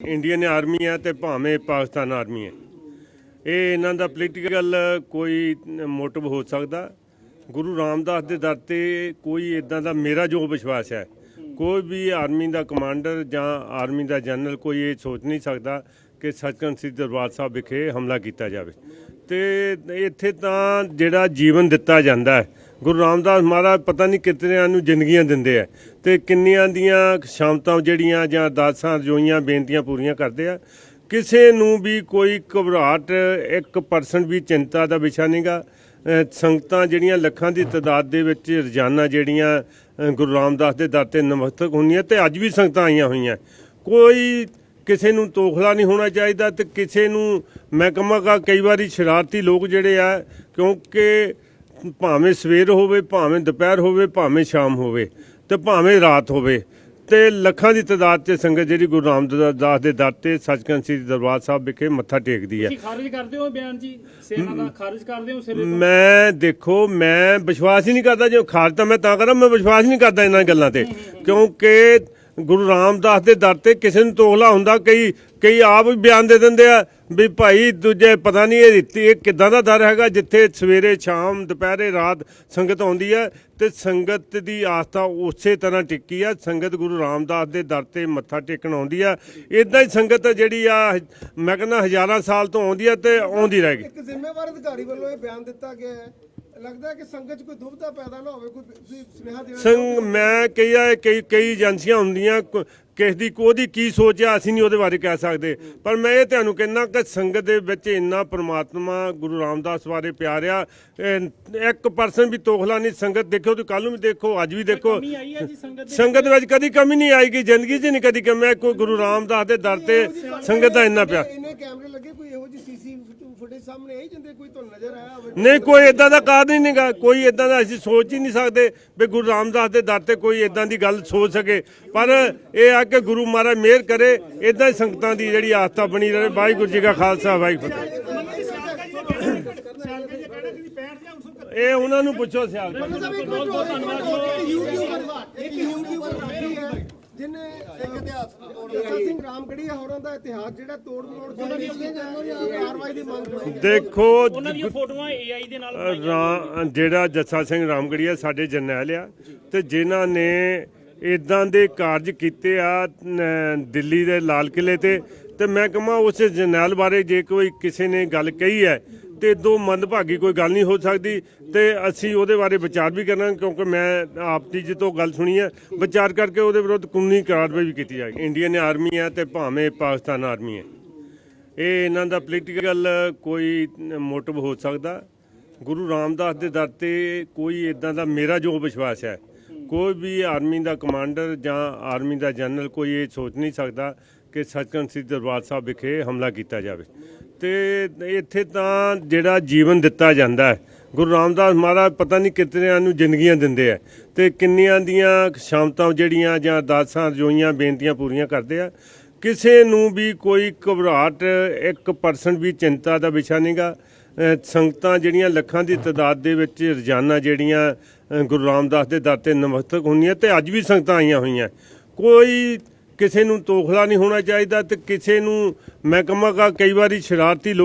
Indian army ਹੈ ਤੇ ਭਾਵੇਂ ਪਾਕਿਸਤਾਨ ਆਰਮੀ ਹੈ। ਇਹ ਇਹਨਾਂ ਦਾ ਪੋਲੀਟੀਕਲ ਕੋਈ ਮੋਟਿਵ ਹੋ ਸਕਦਾ। ਗੁਰੂ ਰਾਮਦਾਸ ਦੇ ਦਰ ਤੇ ਕੋਈ ਇਦਾਂ ਦਾ ਮੇਰਾ ਜੋ ਵਿਸ਼ਵਾਸ ਹੈ, ਕੋਈ ਵੀ ਆਰਮੀ ਦਾ ਕਮਾਂਡਰ ਜਾਂ ਆਰਮੀ ਦਾ ਜਨਰਲ ਕੋਈ ਇਹ ਸੋਚ ਨਹੀਂ ਸਕਦਾ ਕਿ ਸੱਚਖੰਡ ਸ੍ਰੀ ਦਰਬਾਰ ਸਾਹਿਬ ਵਿਖੇ ਹਮਲਾ ਕੀਤਾ ਜਾਵੇ। ਤੇ ਇੱਥੇ ਤਾਂ ਜਿਹੜਾ ਜੀਵਨ ਦਿੱਤਾ ਜਾਂਦਾ ਹੈ ਗੁਰੂ ਰਾਮਦਾਸ ਮਹਾਰਾਜ ਪਤਾ ਨਹੀਂ ਕਿਤਨਿਆਂ ਨੂੰ ਜ਼ਿੰਦਗੀਆਂ ਦਿੰਦੇ ਆ ਤੇ ਕਿੰਨੀਆਂ ਦੀਆਂ ਸ਼ਾਮਤਾਂ ਜਿਹੜੀਆਂ ਜਾਂ ਅਰਦਾਸਾਂ ਰਜੋਈਆਂ ਬੇਨਤੀਆਂ ਪੂਰੀਆਂ ਕਰਦੇ ਆ। ਕਿਸੇ ਨੂੰ ਵੀ ਕੋਈ ਘਬਰਾਹਟ 1% ਵੀ ਚਿੰਤਾ ਦਾ ਵਿਸ਼ਾ ਨਹੀਂਗਾ। ਸੰਗਤਾਂ ਜਿਹੜੀਆਂ ਲੱਖਾਂ ਦੀ ਤਾਦਾਦ ਦੇ ਵਿੱਚ ਰੋਜ਼ਾਨਾ ਜਿਹੜੀਆਂ ਗੁਰੂ ਰਾਮਦਾਸ ਦੇ ਦਾਤੇ ਨਮਸਤਕ ਹੁੰਦੀਆਂ ਤੇ ਅੱਜ ਵੀ ਸੰਗਤਾਂ ਆਈਆਂ ਹੋਈਆਂ। ਕੋਈ ਕਿਸੇ ਨੂੰ ਤੋਖਲਾ ਨਹੀਂ ਹੋਣਾ ਚਾਹੀਦਾ ਤੇ ਕਿਸੇ ਨੂੰ ਮੈਂ ਕਹਾਂਗਾ ਕਈ ਵਾਰੀ ਸ਼ਰਾਰਤੀ ਲੋਕ ਜਿਹੜੇ ਆ, ਕਿਉਂਕਿ ਭਾਵੇਂ ਸਵੇਰ ਹੋਵੇ ਭਾਵੇਂ ਦੁਪਹਿਰ ਹੋਵੇ ਭਾਵੇਂ ਸ਼ਾਮ ਹੋਵੇ ਤੇ ਭਾਵੇਂ ਰਾਤ ਹੋਵੇ ਤੇ ਲੱਖਾਂ ਦੀ ਤਾਦਾਦ 'ਚ ਸੰਗਤ ਜਿਹੜੀ ਗੁਰੂ ਰਾਮਦਾਸ ਦੇ ਦਰ ਤੇ ਸੱਚਖੰਡ ਸ੍ਰੀ ਦਰਬਾਰ ਸਾਹਿਬ ਵਿਖੇ ਮੱਥਾ ਟੇਕਦੀ ਹੈ। ਤੁਸੀਂ ਖਾਰਜ ਕਰਦੇ ਹੋ ਬਿਆਨ ਜੀ? ਸੇਨਾ ਦਾ ਖਾਰਜ ਕਰਦੇ ਹੋ ਸਿਰੇ ਤੋਂ? ਮੈਂ ਦੇਖੋ ਮੈਂ ਵਿਸ਼ਵਾਸ ਹੀ ਨਹੀਂ ਕਰਦਾ ਜੇ ਖਾਰਜ ਤਾਂ ਮੈਂ ਤਾਂ ਕਰਾਂ ਮੈਂ ਵਿਸ਼ਵਾਸ ਨਹੀਂ ਕਰਦਾ ਇਹਨਾਂ ਗੱਲਾਂ ਤੇ। ਕਿਉਂਕਿ ਗੁਰੂ ਰਾਮਦਾਸ ਦੇ ਦਰ ਤੇ ਕਿਸੇ ਨੂੰ ਤੋਖਲਾ ਹੁੰਦਾ ਕਈ ਕਈ ਆਪ ਵੀ ਬਿਆਨ ਦੇ ਦਿੰਦੇ ਆ। ਵੀ ਭਾਈ ਦੂਜੇ ਪਤਾ ਨਹੀਂ ਇਹ ਰੀਤੀ ਇਹ ਕਿਦਾਂ ਦਾ ਦਰ ਹੈਗਾ ਜਿੱਥੇ ਸਵੇਰੇ ਸ਼ਾਮ ਦੁਪਹਿਰੇ ਰਾਤ ਸੰਗਤ ਆਉਂਦੀ ਹੈ ਤੇ ਸੰਗਤ ਦੀ ਆਸਥਾ ਉਸੇ ਤਰ੍ਹਾਂ ਟਿੱਕੀ ਆ। ਸੰਗਤ ਗੁਰੂ ਰਾਮਦਾਸ ਦੇ ਦਰ ਤੇ ਮੱਥਾ ਟੇਕਣ ਆਉਂਦੀ ਆ। ਇਦਾਂ ਹੀ ਸੰਗਤ ਜਿਹੜੀ ਆ ਮੈਂ ਕਹਿੰਦਾ ਹਜ਼ਾਰਾਂ ਸਾਲ ਤੋਂ ਆਉਂਦੀ ਆ ਤੇ ਆਉਂਦੀ ਰਹੇਗੀ ਇੱਕ ਜ਼ਿੰਮੇਵਾਰ ਅਧਿਕਾਰੀ ਵੱਲੋਂ ਇਹ ਬਿਆਨ ਦਿੱਤਾ ਗਿਆ ਹੈ। ਲੱਗਦਾ ਕਿ ਸੰਗਤ 'ਚ ਕੋਈ ਦੁਬਿਧਾ ਪੈਦਾ ਨਾ ਹੋਵੇ ਕੋਈ ਸੁਨੇਹਾ ਦੇਣਾ ਸੰਗ ਮੈਂ ਕਈ ਆ- ਕਈ ਕਈ ਏਜੰਸੀਆਂ ਹੁੰਦੀਆਂ ਕਿਸ ਦੀ ਕੋਦੀ ਕੀ ਸੋਚ ਆ ਅਸੀਂ ਨਹੀਂ ਉਹਦੇ ਬਾਰੇ ਕਹਿ ਸਕਦੇ। ਪਰ ਮੈਂ ਇਹ ਤੁਹਾਨੂੰ ਕਹਿੰਦਾ ਕਿ ਸੰਗਤ ਦੇ ਵਿੱਚ ਇੰਨਾ ਪ੍ਰਮਾਤਮਾ ਗੁਰੂ ਰਾਮਦਾਸ ਬਾਰੇ ਪਿਆਰ ਆ 1% ਵੀ ਤੋਖਲਾ ਨਹੀਂ ਸੰਗਤ ਦੇਖੋ ਤੇ ਕੱਲ ਨੂੰ ਵੀ ਦੇਖੋ ਅੱਜ ਵੀ ਦੇਖੋ। ਸੰਗਤ ਵਿੱਚ? ਕਦੀ ਕਮੀ ਨਹੀਂ ਆਏਗੀ ਜ਼ਿੰਦਗੀ 'ਚ ਨਹੀਂ ਕਦੀ ਕਮੀ। ਕੋਈ ਗੁਰੂ ਰਾਮਦਾਸ ਦੇ ਦਰ ਤੇ ਸੰਗਤ ਦਾ ਇੰਨਾ ਪਿਆਰ। ਸਾਹਮਣੇ ਆਈ ਜਿੰਦੇ ਕੋਈ ਤੁਹਾਨੂੰ ਨਜ਼ਰ ਆਇਆ ਹੋਵੇ? ਨਹੀਂ ਕੋਈ ਇਦਾਂ ਦਾ ਕਾਰਨ ਹੀ ਨਹੀਂਗਾ। ਕੋਈ ਇਦਾਂ ਦਾ ਅਸੀਂ ਸੋਚ ਹੀ ਨਹੀਂ ਸਕਦੇ ਵੀ ਗੁਰੂ ਰਾਮਦਾਸ ਦੇ ਦਰ ਤੇ ਕੋਈ ਇਦਾਂ ਦੀ ਗੱਲ ਸੋਚ ਸਕੇ। ਪਰ ਇਹ ਆ ਕਿ ਗੁਰੂ ਮਹਾਰਾਜ ਮਿਹਰ ਕਰੇ ਇਦਾਂ ਹੀ ਸੰਗਤਾਂ ਦੀ ਜਿਹੜੀ ਆਸਥਾ ਬਣੀ ਰਹੇ। ਵਾਹਿਗੁਰੂ ਜੀ ਕਾ ਖਾਲਸਾ ਵਾਹਿਗੁਰੂ ਜੀ। ਇਹ ਉਹਨਾਂ ਨੂੰ ਪੁੱਛੋ ਸਿਆਲ। ਸਾਹਿਬ ਇੱਕ ਇੱਕ ਯੂਟਿਊਬਰ ਇੱਕ ਯੂਟਿਊਬਰ ਰਾਠੀ ਹੈ। ਜਿਨੇ ਇੱਕ ਇਤਿਹਾਸ ਜੱਸਾ ਸਿੰਘ ਰਾਮਗੜੀਆ ਹੋਰਾਂ ਦਾ ਇਤਿਹਾਸ ਜਿਹੜਾ ਤੋੜ ਮੋੜ ਕੇ ਕਾਰਵਾਈ ਦੀ ਮੰਗ ਕੀਤੀ ਦੇਖੋ ਉਹਨਾਂ ਦੀਆਂ ਫੋਟੋਆਂ AI ਦੇ ਨਾਲ ਰਾ- ਜਿਹੜਾ ਜੱਸਾ ਸਿੰਘ ਰਾਮਗੜੀਆ ਸਾਡੇ ਜਰਨੈਲ ਆ ਤੇ ਜਿਨ੍ਹਾਂ ਨੇ ਇਦਾਂ ਦੇ ਕਾਰਜ ਕੀਤੇ ਆ ਦਿੱਲੀ ਦੇ ਲਾਲ ਕਿਲੇ ਤੇ ਤੇ ਮੈਂ ਕਹਾਂ ਉਸ ਜਰਨੈਲ ਬਾਰੇ ਜੇ ਕੋਈ ਕਿਸੇ ਨੇ ਗੱਲ ਕਹੀ ਹੈ ਤੇ ਦੋ ਮੰਦਭਾਗੀ ਕੋਈ ਗੱਲ ਨਹੀਂ ਹੋ ਸਕਦੀ ਤੇ ਅਸੀਂ ਉਹਦੇ ਬਾਰੇ ਵਿਚਾਰ ਵੀ ਕਰਨਾ ਕਿਉਂਕਿ ਮੈਂ ਆਪ ਦੀ ਜਿੱਤੋਂ ਗੱਲ ਸੁਣੀ ਹੈ, ਵਿਚਾਰ ਕਰਕੇ ਉਹਦੇ ਵਿਰੁੱਧ ਕਾਨੂੰਨੀ ਕਾਰਵਾਈ ਵੀ ਕੀਤੀ ਜਾਏਗੀ। ਇੰਡੀਅਨ ਆਰਮੀ ਹੈ ਤੇ ਭਾਵੇਂ ਪਾਕਿਸਤਾਨ ਆਰਮੀ ਹੈ। ਇਹ ਇਹਨਾਂ ਦਾ ਪੋਲੀਟੀਕਲ ਕੋਈ ਮੋਟਿਵ ਹੋ ਸਕਦਾ। ਗੁਰੂ ਰਾਮਦਾਸ ਦੇ ਦਰ ਤੇ ਕੋਈ ਇਦਾਂ ਦਾ ਮੇਰਾ ਜੋ ਵਿਸ਼ਵਾਸ ਹੈ, ਕੋਈ ਵੀ ਆਰਮੀ ਦਾ ਕਮਾਂਡਰ ਜਾਂ ਆਰਮੀ ਦਾ ਜਨਰਲ ਕੋਈ ਇਹ ਸੋਚ ਨਹੀਂ ਸਕਦਾ ਕਿ ਸੱਚਖੰਡ ਸ੍ਰੀ ਦਰਬਾਰ ਸਾਹਿਬ ਵਿਖੇ ਹਮਲਾ ਕੀਤਾ ਜਾਵੇ। ਤੇ ਇੱਥੇ ਤਾਂ ਜਿਹੜਾ ਜੀਵਨ ਦਿੱਤਾ ਜਾਂਦਾ ਹੈ। ਗੁਰੂ ਰਾਮਦਾਸ ਮਹਾਰਾਜ ਪਤਾ ਨਹੀਂ ਕਿਤਨਿਆਂ ਨੂੰ ਜ਼ਿੰਦਗੀਆਂ ਦਿੰਦੇ ਆ ਤੇ ਕਿੰਨੀਆਂ ਦੀਆਂ ਸ਼ਾਮਤਾਂ ਜਿਹੜੀਆਂ ਜਾਂ ਅਰਦਾਸਾਂ ਰਜੋਈਆਂ ਬੇਨਤੀਆਂ ਪੂਰੀਆਂ ਕਰਦੇ ਆ। ਕਿਸੇ ਨੂੰ ਵੀ ਕੋਈ ਘਬਰਾਹਟ 1% ਵੀ ਚਿੰਤਾ ਦਾ ਵਿਸ਼ਾ ਨਹੀਂਗਾ। ਸੰਗਤਾਂ ਜਿਹੜੀਆਂ ਲੱਖਾਂ ਦੀ ਤਾਦਾਦ ਦੇ ਵਿੱਚ ਰੋਜ਼ਾਨਾ ਜਿਹੜੀਆਂ ਗੁਰੂ ਰਾਮਦਾਸ ਦੇ ਦਰ ਤੇ ਨਮਸਤਕ ਹੁੰਦੀਆਂ ਤੇ ਅੱਜ ਵੀ ਸੰਗਤਾਂ ਆਈਆਂ ਹੋਈਆਂ। ਕੋਈ ਕਿਸੇ ਨੂੰ ਤੋਖਲਾ ਨਹੀਂ ਹੋਣਾ ਚਾਹੀਦਾ ਤੇ ਕਿਸੇ ਨੂੰ ਮੈਂ ਕਹਾਂਗਾ ਕਈ ਵਾਰੀ ਸ਼ਰਾਰਤੀ ਲੋਕ